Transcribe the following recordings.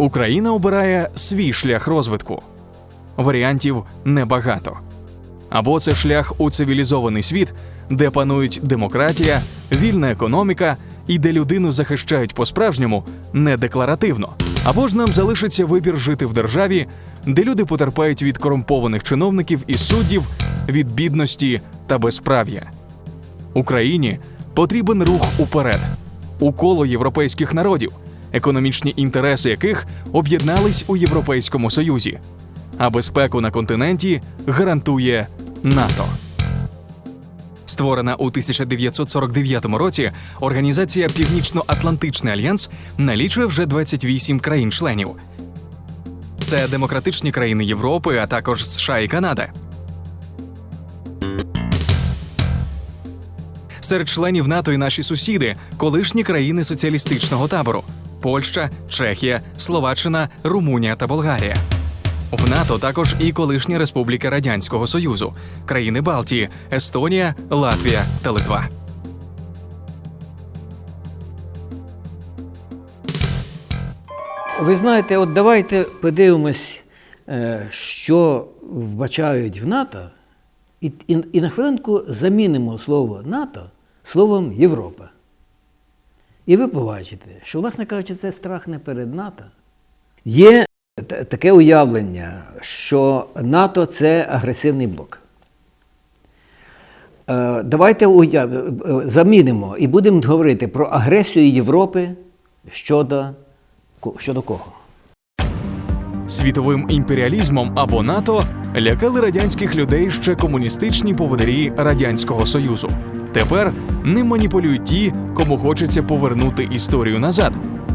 Україна обирає свій шлях розвитку. Варіантів небагато. Або це шлях у цивілізований світ, де панують демократія, вільна економіка і де людину захищають по-справжньому не декларативно. Або ж нам залишиться вибір жити в державі, де люди потерпають від корумпованих чиновників і суддів, від бідності та безправ'я. Україні потрібен рух уперед, у коло європейських народів, економічні інтереси яких об'єднались у Європейському Союзі, а безпеку на континенті гарантує НАТО. Створена у 1949 році, організація Північно-Атлантичний альянс налічує вже 28 країн-членів. Це демократичні країни Європи, а також США і Канада. Серед членів НАТО і наші сусіди, колишні країни соціалістичного табору: Польща, Чехія, Словаччина, Румунія та Болгарія. В НАТО також і колишні республіки Радянського Союзу, країни Балтії, Естонія, Латвія та Литва. Ви знаєте, от давайте подивимось, е, що вбачають в НАТО, і, і, і на хвилинку замінимо слово НАТО словом Європа. І ви побачите, що, власне кажучи, це страх не перед НАТО. Є таке уявлення, що НАТО це агресивний блок. Е, Давайте е, замінимо і будемо говорити про агресію Європи щодо, щодо кого? Світовим імперіалізмом або НАТО лякали радянських людей ще комуністичні поводирі Радянського Союзу. Тепер ним маніпулюють ті, кому хочеться повернути історію назад,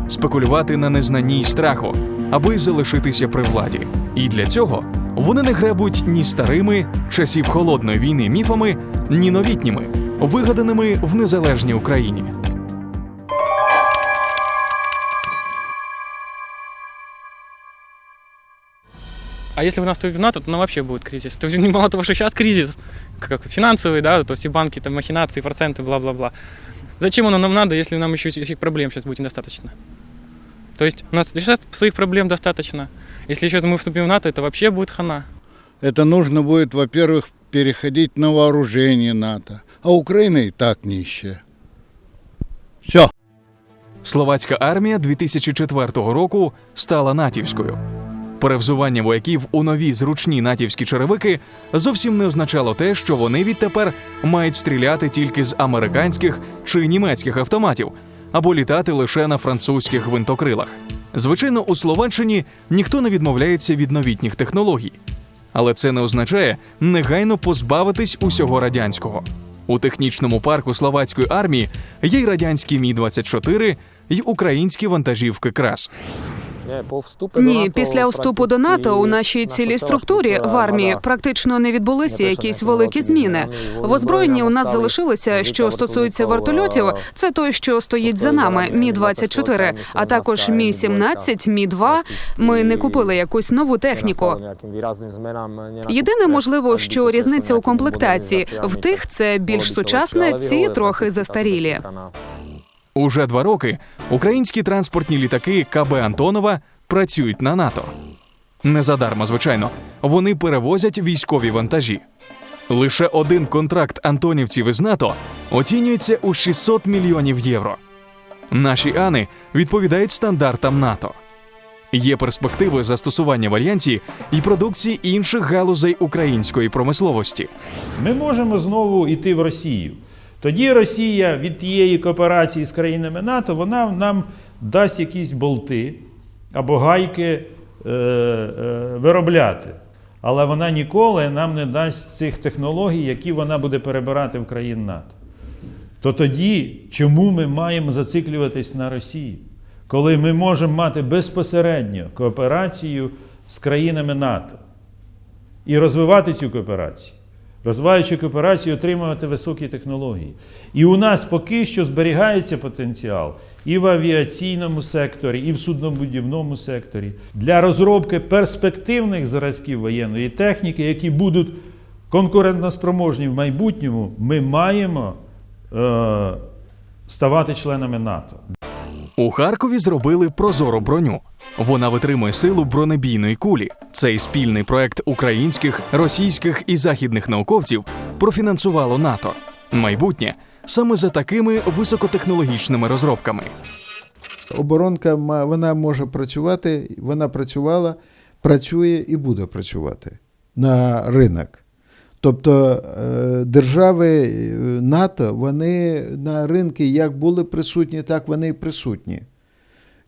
спекулювати на незнанні й страху, аби залишитися при владі. І для цього вони не гребуть ні старими часів холодної війни міфами, ні новітніми, вигаданими в незалежній Україні. А если у нас вступит в НАТО, то ну, вообще будет кризис. То есть не мало того, что сейчас кризис, как финансовый, да, то все банки, там махинации, проценты, бла-бла-бла. Зачем оно нам надо, если нам еще этих проблем сейчас будет недостаточно? То есть у нас сейчас своих проблем достаточно. Если еще мы вступим в НАТО, это вообще будет хана. Это нужно будет, во-первых, переходить на вооружение НАТО. А Украина и так нищая. Все. Словацька армія 2004 року стала натівською. Перевзування вояків у нові зручні натівські черевики зовсім не означало те, що вони відтепер мають стріляти тільки з американських чи німецьких автоматів або літати лише на французьких гвинтокрилах. Звичайно, у Словаччині ніхто не відмовляється від новітніх технологій, але це не означає негайно позбавитись усього радянського. У технічному парку словацької армії є й радянські мі 24 й українські вантажівки крас. Ні, після вступу до НАТО у нашій цілій структурі в армії практично не відбулися якісь великі зміни. В озброєнні у нас залишилося, що стосується вертольотів, це той, що стоїть за нами, мі 24 а також мі 17 мі 2 Ми не купили якусь нову техніку. Єдине можливо, що різниця у комплектації в тих це більш сучасне, ці трохи застарілі. Уже два роки українські транспортні літаки КБ Антонова працюють на НАТО. Незадарма, звичайно, вони перевозять військові вантажі. Лише один контракт антонівців із НАТО оцінюється у 600 мільйонів євро. Наші ани відповідають стандартам НАТО. Є перспективи застосування в альянсі і продукції інших галузей української промисловості. Ми можемо знову йти в Росію. Тоді Росія від тієї кооперації з країнами НАТО вона нам дасть якісь болти або гайки е, е, виробляти. Але вона ніколи нам не дасть цих технологій, які вона буде перебирати в країн НАТО. То тоді, чому ми маємо зациклюватись на Росії, коли ми можемо мати безпосередньо кооперацію з країнами НАТО і розвивати цю кооперацію? Розвиваючи кооперацію, отримувати високі технології. І у нас поки що зберігається потенціал і в авіаційному секторі, і в суднобудівному секторі для розробки перспективних зразків воєнної техніки, які будуть конкурентноспроможні в майбутньому, ми маємо е, ставати членами НАТО. У Харкові зробили прозору броню. Вона витримує силу бронебійної кулі. Цей спільний проект українських, російських і західних науковців профінансувало НАТО. Майбутнє саме за такими високотехнологічними розробками. Оборонка вона може працювати, вона працювала, працює і буде працювати на ринок. Тобто е, держави е, НАТО, вони на ринки як були присутні, так вони і присутні.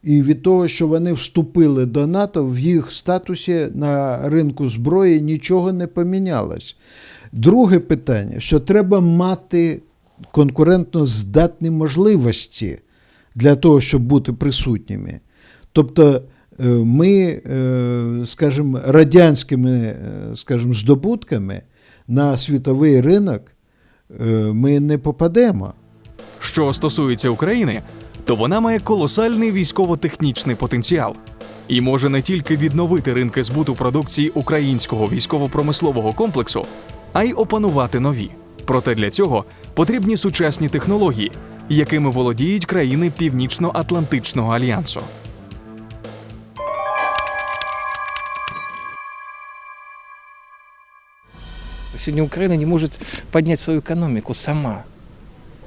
І від того, що вони вступили до НАТО, в їх статусі на ринку зброї нічого не помінялось. Друге питання, що треба мати конкурентно здатні можливості для того, щоб бути присутніми. Тобто е, ми, скажімо, радянськими скажімо, здобутками на світовий ринок е, ми не попадемо. Що стосується України, то вона має колосальний військово-технічний потенціал і може не тільки відновити ринки збуту продукції українського військово-промислового комплексу, а й опанувати нові. Проте для цього потрібні сучасні технології, якими володіють країни Північно-Атлантичного альянсу. Сегодня Украина не может поднять свою экономику сама.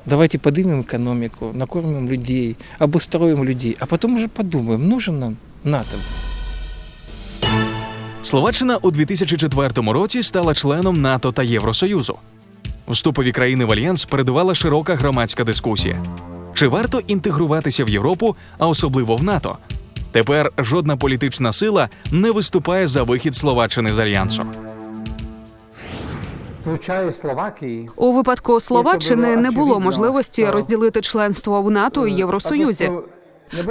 Давайте поднимем экономику, накормим людей, обустроим людей, а потом уже подумаем, нужен нам НАТО. Словаччина у 2004 році стала членом НАТО та Євросоюзу. Вступові країни в альянс передувала широка громадська дискусія. Чи варто інтегруватися в Європу, а особливо в НАТО? Тепер жодна політична сила не виступає за вихід Словаччини з альянсу. У випадку Словаччини не було можливості розділити членство в НАТО і Євросоюзі.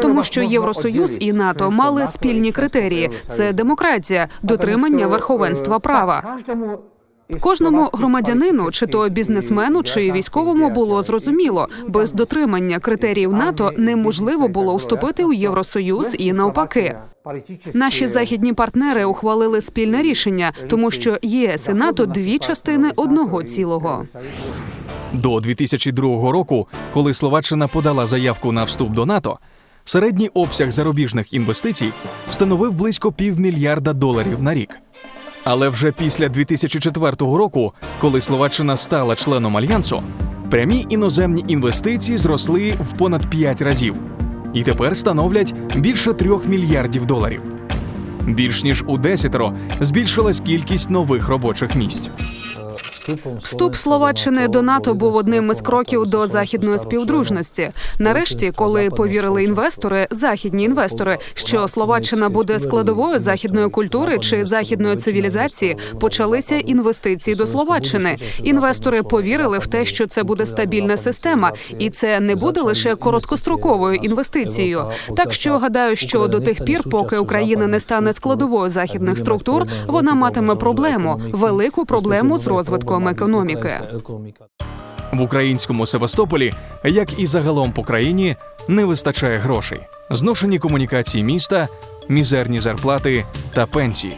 Тому що Євросоюз і НАТО мали спільні критерії: це демократія, дотримання верховенства права. Кожному громадянину, чи то бізнесмену, чи військовому було зрозуміло, без дотримання критеріїв НАТО неможливо було вступити у Євросоюз і навпаки. Наші західні партнери ухвалили спільне рішення, тому що ЄС і НАТО дві частини одного цілого. До 2002 року, коли Словаччина подала заявку на вступ до НАТО, середній обсяг зарубіжних інвестицій становив близько півмільярда доларів на рік. Але вже після 2004 року, коли Словаччина стала членом альянсу, прямі іноземні інвестиції зросли в понад 5 разів і тепер становлять більше 3 мільярдів доларів. Більш ніж у десятеро збільшилась кількість нових робочих місць. Вступ Словаччини до НАТО був одним із кроків до західної співдружності. Нарешті, коли повірили інвестори, західні інвестори, що Словаччина буде складовою західної культури чи західної цивілізації, почалися інвестиції до Словаччини. Інвестори повірили в те, що це буде стабільна система, і це не буде лише короткостроковою інвестицією. Так що гадаю, що до тих пір, поки Україна не стане складовою західних структур, вона матиме проблему, велику проблему з розвитком економіки. В українському Севастополі, як і загалом по країні, не вистачає грошей, зношені комунікації міста, мізерні зарплати та пенсії.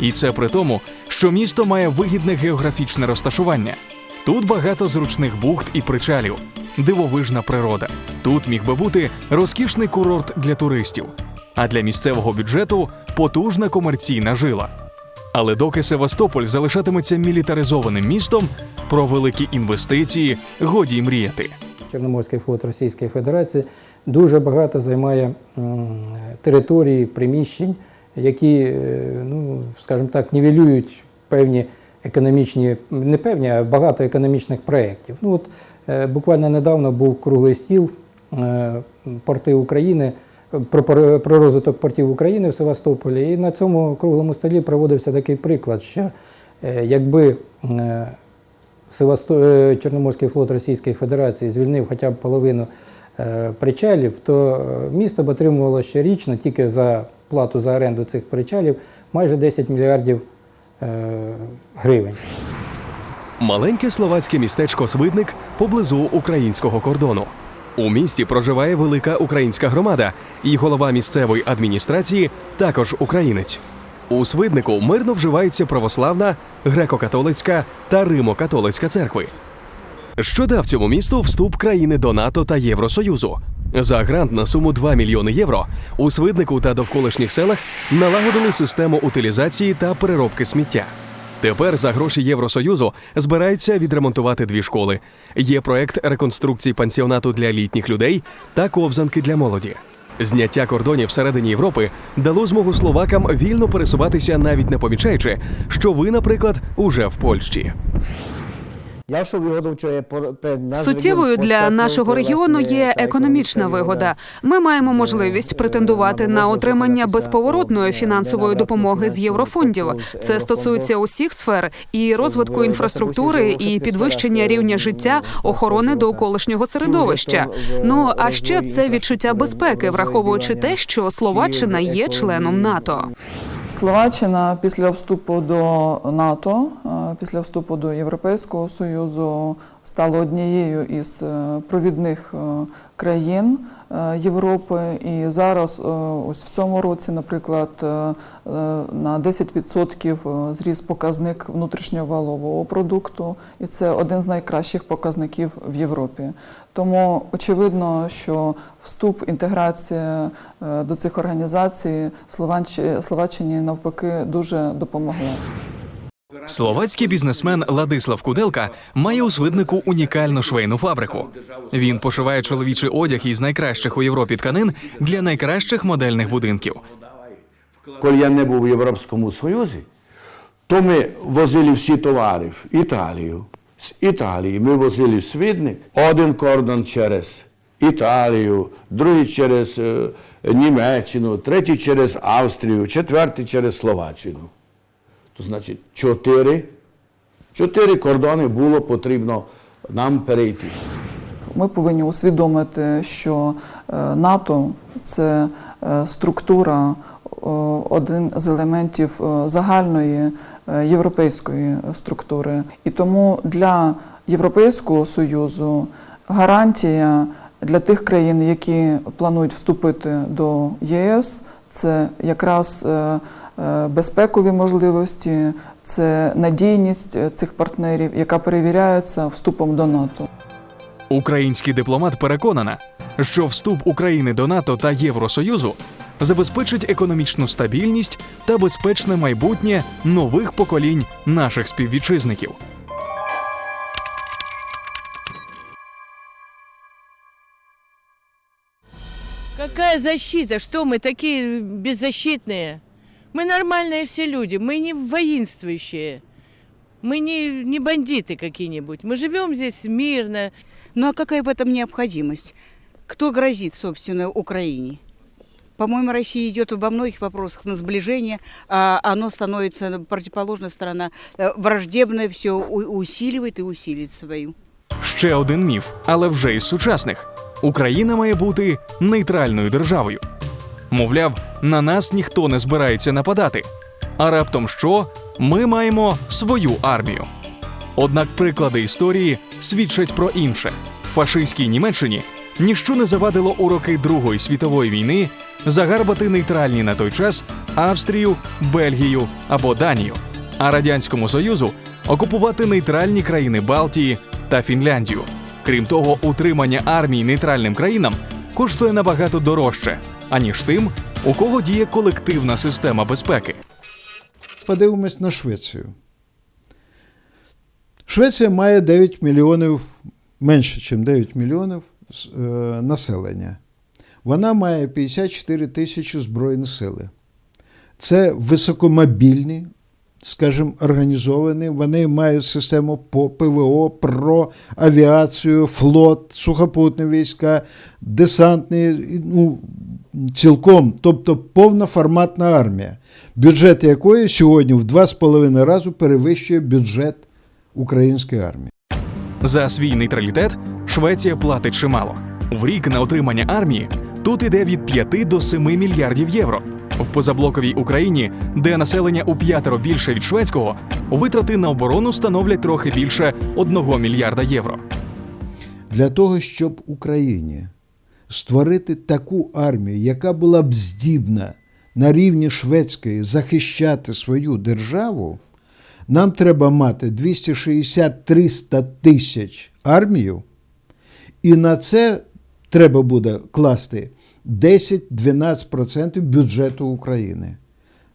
І це при тому, що місто має вигідне географічне розташування. Тут багато зручних бухт і причалів, дивовижна природа. Тут міг би бути розкішний курорт для туристів, а для місцевого бюджету потужна комерційна жила. Але доки Севастополь залишатиметься мілітаризованим містом, про великі інвестиції годі й мріяти. Чорноморський флот Російської Федерації дуже багато займає території, приміщень, які, е, ну, скажімо так, нівелюють певні економічні, не певні, а багато економічних проєктів. Ну, от, е, буквально недавно був круглий стіл е, порти України. Про, про, розвиток портів України в Севастополі. І на цьому круглому столі проводився такий приклад, що е, якби е, е, Чорноморський флот Російської Федерації звільнив хоча б половину причалів, то місто б отримувало щорічно тільки за плату за оренду цих причалів майже 10 мільярдів гривень. Маленьке словацьке містечко Свидник поблизу українського кордону. У місті проживає велика українська громада, і голова місцевої адміністрації також українець. У Свиднику мирно вживаються православна, греко-католицька та римо-католицька церкви. Що дав цьому місту вступ країни до НАТО та Євросоюзу? За грант на суму 2 мільйони євро у Свиднику та довколишніх селах налагодили систему утилізації та переробки сміття. Тепер за гроші Євросоюзу збираються відремонтувати дві школи. Є проект реконструкції пансіонату для літніх людей та ковзанки для молоді. Зняття кордонів всередині Європи дало змогу словакам вільно пересуватися, навіть не помічаючи, що ви, наприклад, уже в Польщі. Суттєвою для нашого регіону є економічна вигода. Ми маємо можливість претендувати на отримання безповоротної фінансової допомоги з єврофондів. Це стосується усіх сфер і розвитку інфраструктури, і підвищення рівня життя, охорони довколишнього середовища. Ну а ще це відчуття безпеки, враховуючи те, що Словаччина є членом НАТО. Словаччина після вступу до НАТО, е, після вступу до Європейського Союзу стала однією із е, провідних е, країн Європи. І зараз, е, ось в цьому році, наприклад, е, е, на 10% зріс показник внутрішнього валового продукту, і це один з найкращих показників в Європі. Тому очевидно, що вступ, інтеграція е, до цих організацій Словаччині навпаки дуже допомогла. Словацький бізнесмен Ладислав Куделка має у свиднику унікальну швейну фабрику. Він пошиває чоловічий одяг із найкращих у Європі тканин для найкращих модельних будинків. Коли я не був в Європейському Союзі, то ми возили всі товари в Італію. З Італії ми возили в Свідник один кордон через Італію, другий через е, Німеччину, третій через Австрію, четвертий через Словаччину. То значить, чотири, чотири кордони було потрібно нам перейти. Ми повинні усвідомити, що е, НАТО це е, структура, е, один з елементів загальної європейської структури. І тому для Європейського Союзу гарантія для тих країн, які планують вступити до ЄС, це якраз безпекові можливості, це надійність е, цих партнерів, яка перевіряється вступом до НАТО. Український дипломат переконана, що вступ України до НАТО та Євросоюзу забезпечить економічну стабільність та безпечне майбутнє нових поколінь наших співвітчизників. Какая защита? Что мы такие беззащитные? Мы нормальные все люди, мы не воинствующие. Мы не, не бандиты какие-нибудь. Мы живем здесь мирно. Ну а какая в этом необходимость? Кто грозит, собственно, Украине? По-моему, Россия идет во многих вопросах на сближение, а оно становится, противоположная сторона, э, враждебное, все усиливает и усилит свою. Ще один міф, але вже із сучасних: Україна має бути нейтральною державою. Мовляв, на нас ніхто не збирається нападати. А раптом що? Ми маємо свою армію. Однак приклади історії свідчать про інше: фашистській Німеччині ніщо не завадило у роки Другої світової війни загарбати нейтральні на той час Австрію, Бельгію або Данію, а радянському союзу окупувати нейтральні країни Балтії та Фінляндію. Крім того, утримання армії нейтральним країнам коштує набагато дорожче, аніж тим, у кого діє колективна система безпеки. Подивимось на Швецію. Швеція має 9 мільйонів, менше, ніж 9 мільйонів е, населення. Вона має 54 тисячі Збройних сили. Це високомобільні, скажімо, організовані. Вони мають систему по ПВО, про авіацію, флот, сухопутні війська, десантні, ну, цілком, тобто повноформатна армія, бюджет якої сьогодні в 2,5 рази перевищує бюджет української армії. За свій нейтралітет Швеція платить чимало. В рік на отримання армії тут іде від 5 до 7 мільярдів євро. В позаблоковій Україні, де населення у п'ятеро більше від шведського, витрати на оборону становлять трохи більше 1 мільярда євро. Для того, щоб Україні створити таку армію, яка була б здібна на рівні шведської захищати свою державу, нам треба мати 260-300 тисяч армію, і на це треба буде класти 10-12% бюджету України.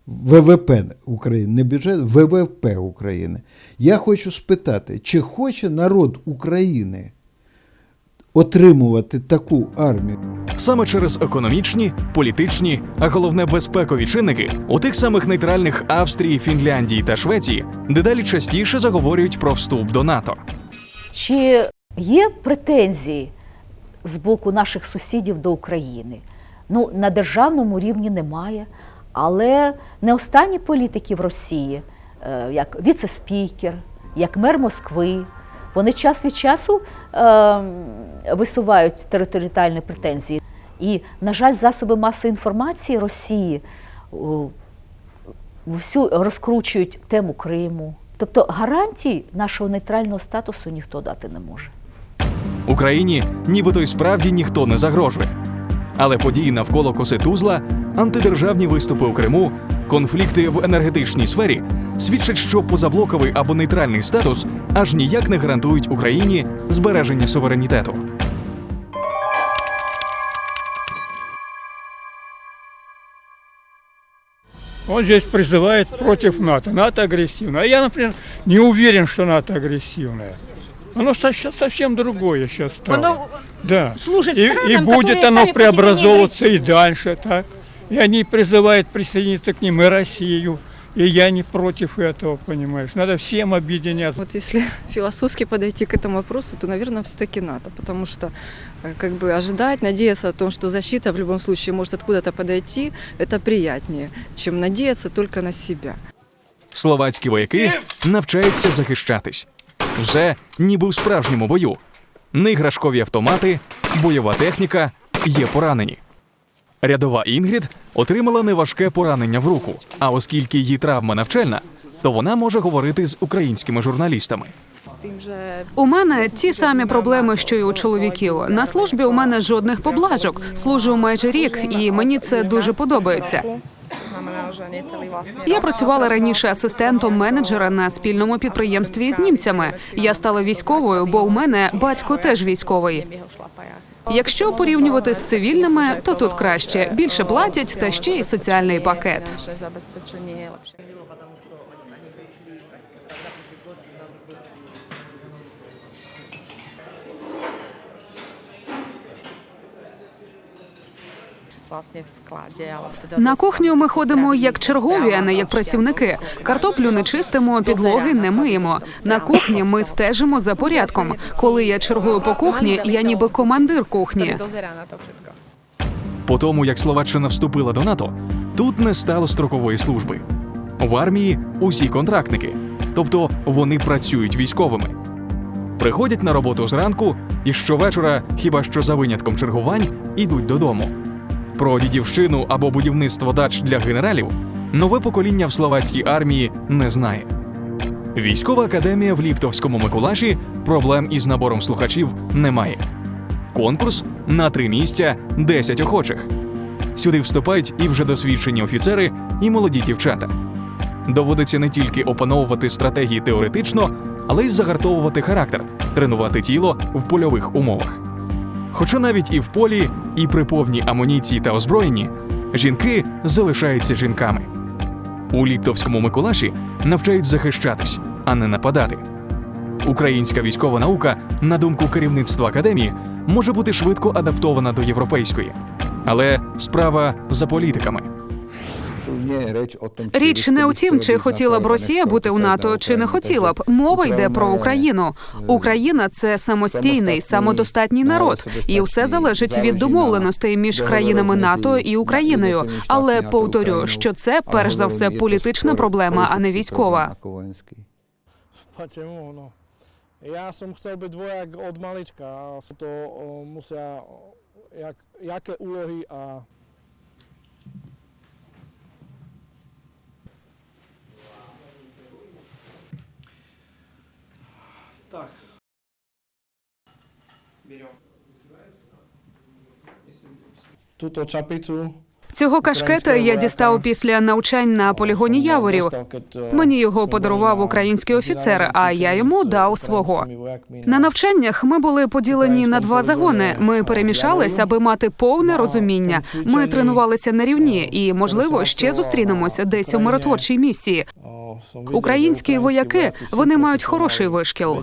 ВВП України, не бюджет, ВВП України. Я хочу спитати, чи хоче народ України отримувати таку армію? Саме через економічні, політичні, а головне безпекові чинники у тих самих нейтральних Австрії, Фінляндії та Швеції дедалі частіше заговорюють про вступ до НАТО. Чи є претензії з боку наших сусідів до України? Ну, на державному рівні немає, але не останні політики в Росії, е, як віце-спікер, як мер Москви, вони час від часу е, висувають територіальні претензії. І, на жаль, засоби масової інформації Росії всю розкручують тему Криму. Тобто гарантій нашого нейтрального статусу ніхто дати не може. Україні нібито й справді ніхто не загрожує. Але події навколо коси Тузла, антидержавні виступи у Криму, конфлікти в енергетичній сфері свідчать, що позаблоковий або нейтральний статус аж ніяк не гарантують Україні збереження суверенітету. Он здесь призывает против НАТО. НАТО агрессивно. А я, например, не уверен, что НАТО агрессивное. Оно со- щас совсем другое сейчас стало. Оно да. служит и, странам, и будет которые оно сами по себе преобразовываться и дальше, так. И они призывают присоединиться к ним и Россию. И я не против этого, понимаешь. Надо всем объединяться. Вот если философски подойти к этому вопросу, то, наверное, все-таки НАТО, потому что э, как бы ожидать, надеяться о том, что защита в любом случае может откуда-то подойти, это приятнее, чем надеяться только на себя. Словацькі вояки навчаються захищатись. Все ніби у справжньому бою. Неіграшкові автомати, бойова техніка, є поранені. Рядова Інгрід отримала неважке поранення в руку, а оскільки її травма навчальна, то вона може говорити з українськими журналістами. У мене ті самі проблеми, що й у чоловіків. На службі у мене жодних поблажок. Служу майже рік, і мені це дуже подобається. Я працювала раніше асистентом менеджера на спільному підприємстві з німцями. Я стала військовою, бо у мене батько теж військовий. Якщо порівнювати з цивільними, то тут краще більше платять та ще й соціальний пакет. На кухню ми ходимо як чергові, а не як працівники. Картоплю не чистимо, підлоги не миємо. На кухні ми стежимо за порядком. Коли я чергую по кухні, я ніби командир кухні. По тому, як Словаччина вступила до НАТО, тут не стало строкової служби. В армії усі контрактники, тобто вони працюють військовими. Приходять на роботу зранку і щовечора, хіба що за винятком чергувань, ідуть додому. Про дідівщину або будівництво дач для генералів нове покоління в словацькій армії не знає. Військова академія в Ліптовському Миколаші проблем із набором слухачів немає. Конкурс на три місця 10 охочих. Сюди вступають і вже досвідчені офіцери, і молоді дівчата. Доводиться не тільки опановувати стратегії теоретично, але й загартовувати характер, тренувати тіло в польових умовах. Хоча навіть і в полі, і при повній амуніції та озброєнні жінки залишаються жінками. У Ліптовському Миколаші навчають захищатись, а не нападати. Українська військова наука, на думку керівництва академії, може бути швидко адаптована до європейської. Але справа за політиками. Річ не у тім, чи хотіла б Росія бути у НАТО, чи не хотіла б. Мова йде про Україну. Україна це самостійний, самодостатній народ, і все залежить від домовленостей між країнами НАТО і Україною. Але повторю, що це перш за все політична проблема, а не військова. Ja som chcel byť vojak od malička a to musia, jak, jaké úlohy a Tak. Берем. Túto čapicu Цього кашкета я дістав після навчань на полігоні Яворів. Мені його подарував український офіцер, а я йому дав свого. На навчаннях ми були поділені на два загони. Ми перемішались, аби мати повне розуміння. Ми тренувалися на рівні і, можливо, ще зустрінемося десь у миротворчій місії. Українські вояки вони мають хороший вишкіл.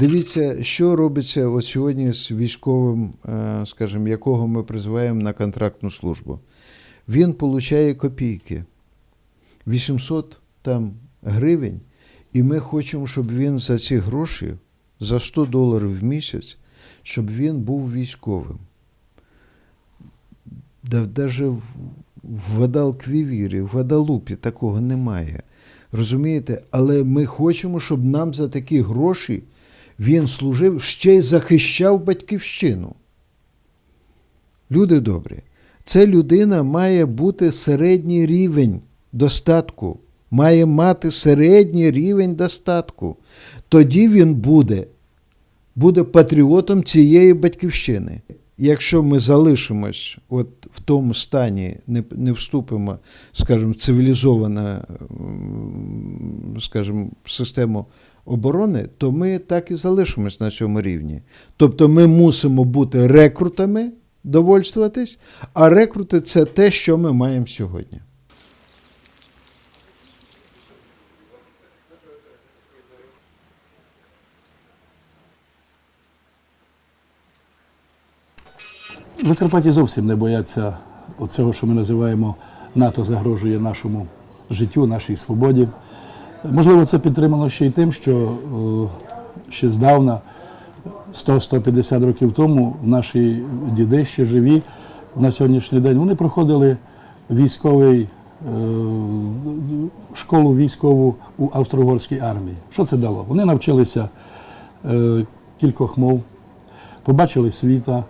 Дивіться, що робиться от сьогодні з військовим, е, скажімо, якого ми призиваємо на контрактну службу. Він получає копійки 800 там гривень, і ми хочемо, щоб він за ці гроші, за 100 доларів в місяць, щоб він був військовим. Навіть в, Гадалквівірі, в Гадалупі такого немає. Розумієте? Але ми хочемо, щоб нам за такі гроші він служив, ще й захищав батьківщину. Люди добрі, ця людина має бути середній рівень достатку, має мати середній рівень достатку. Тоді він буде, буде патріотом цієї батьківщини. Якщо ми залишимось от в тому стані, не, не вступимо, скажімо, в цивілізовану, скажімо, систему оборони, то ми так і залишимось на цьому рівні. Тобто ми мусимо бути рекрутами, довольствуватись, а рекрути це те, що ми маємо сьогодні. В Закарпатті зовсім не бояться цього, що ми називаємо НАТО загрожує нашому життю, нашій свободі. Можливо, це підтримано ще й тим, що е, ще здавна, 100-150 років тому, наші діди ще живі на сьогоднішній день, вони проходили військовий, е, школу військову у Австро-Угорській армії. Що це дало? Вони навчилися е, кількох мов, побачили світа,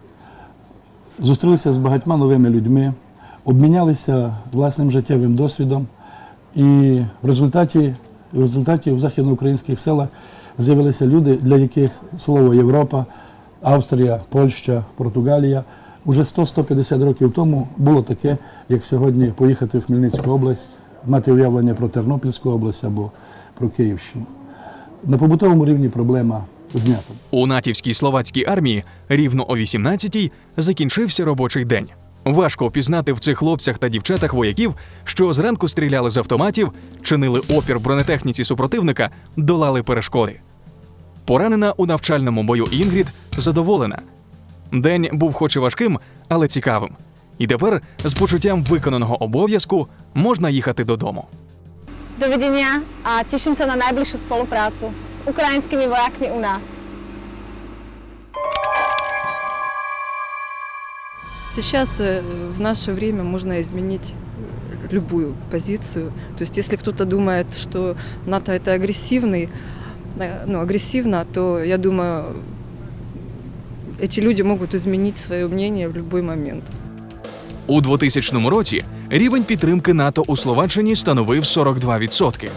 зустрілися з багатьма новими людьми, обмінялися власним життєвим досвідом. І в результаті, в результаті в західноукраїнських селах з'явилися люди, для яких слово Європа, Австрія, Польща, Португалія уже 100-150 років тому було таке, як сьогодні поїхати в Хмельницьку область, мати уявлення про Тернопільську область або про Київщину. На побутовому рівні проблема знята. У натівській словацькій армії рівно о 18-й закінчився робочий день. Важко впізнати в цих хлопцях та дівчатах вояків, що зранку стріляли з автоматів, чинили опір бронетехніці супротивника, долали перешкоди. Поранена у навчальному бою Інгрід задоволена. День був хоч і важким, але цікавим. І тепер з почуттям виконаного обов'язку можна їхати додому. Dovidenia a teším sa na najbližšiu spoluprácu s ukrajinskými vojakmi u nás. Сейчас э, в наше время можно изменить любую позицию. То есть если кто-то думает, что НАТО это агрессивный, э, ну, агрессивно, то я думаю, эти люди могут изменить свое мнение в любой момент. У 2000 році рівень підтримки НАТО у Словаччині становив 42%.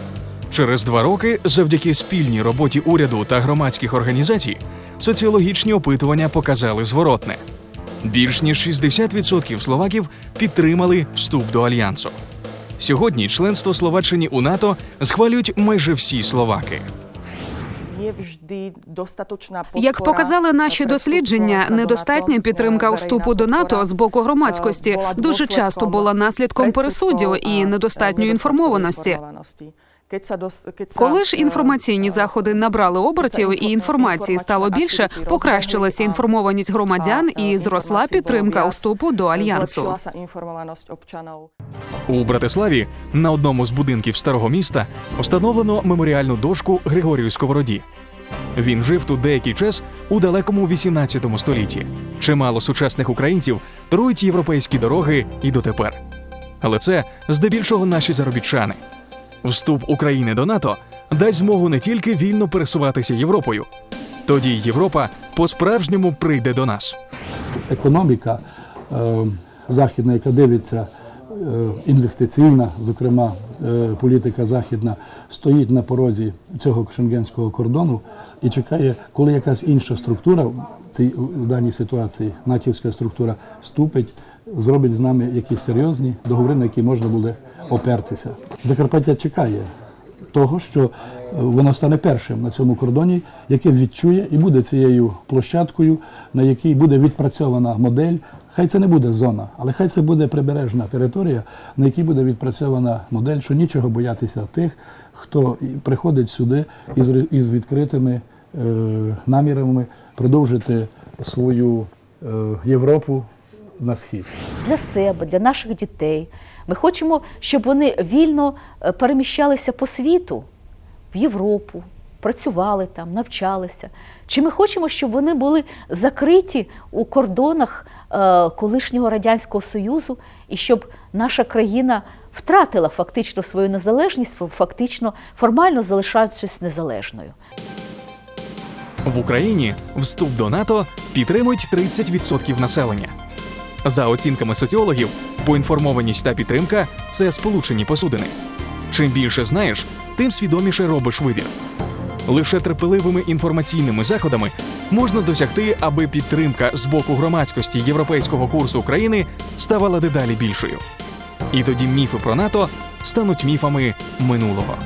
Через два роки, завдяки спільній роботі уряду та громадських організацій, соціологічні опитування показали зворотне. Більш ніж 60% словаків підтримали вступ до альянсу. Сьогодні членство Словаччині у НАТО схвалюють майже всі словаки. Як показали наші дослідження, недостатня підтримка вступу до НАТО з боку громадськості дуже часто була наслідком пересудів і недостатньої інформованості. Коли ж інформаційні заходи набрали обертів і інформації стало більше, покращилася інформованість громадян і зросла підтримка вступу до альянсу. У Братиславі на одному з будинків старого міста встановлено меморіальну дошку Григорію Сковороді. Він жив тут деякий час у далекому 18 столітті. Чимало сучасних українців торують європейські дороги і дотепер. Але це здебільшого наші заробітчани. Вступ України до НАТО дасть змогу не тільки вільно пересуватися Європою, тоді Європа по-справжньому прийде до нас. Економіка е, західна, яка дивиться е, інвестиційна, зокрема е, політика західна, стоїть на порозі цього шенгенського кордону і чекає, коли якась інша структура цій в даній ситуації, натівська структура, ступить, зробить з нами якісь серйозні договори, на які можна буде опертися. Закарпаття чекає того, що е, воно стане першим на цьому кордоні, яке відчує і буде цією площадкою, на якій буде відпрацьована модель. Хай це не буде зона, але хай це буде прибережна територія, на якій буде відпрацьована модель, що нічого боятися тих, хто приходить сюди із, із відкритими е, намірами продовжити свою е, Європу на схід. для себе, для наших дітей. Ми хочемо, щоб вони вільно е, переміщалися по світу, в Європу, працювали там, навчалися. Чи ми хочемо, щоб вони були закриті у кордонах е, колишнього Радянського Союзу, і щоб наша країна втратила фактично свою незалежність, фактично формально залишаючись незалежною. В Україні вступ до НАТО підтримують 30% населення. За оцінками соціологів, поінформованість та підтримка це сполучені посудини. Чим більше знаєш, тим свідоміше робиш вибір. Лише терпеливими інформаційними заходами можна досягти, аби підтримка з боку громадськості європейського курсу України ставала дедалі більшою. І тоді міфи про НАТО стануть міфами минулого.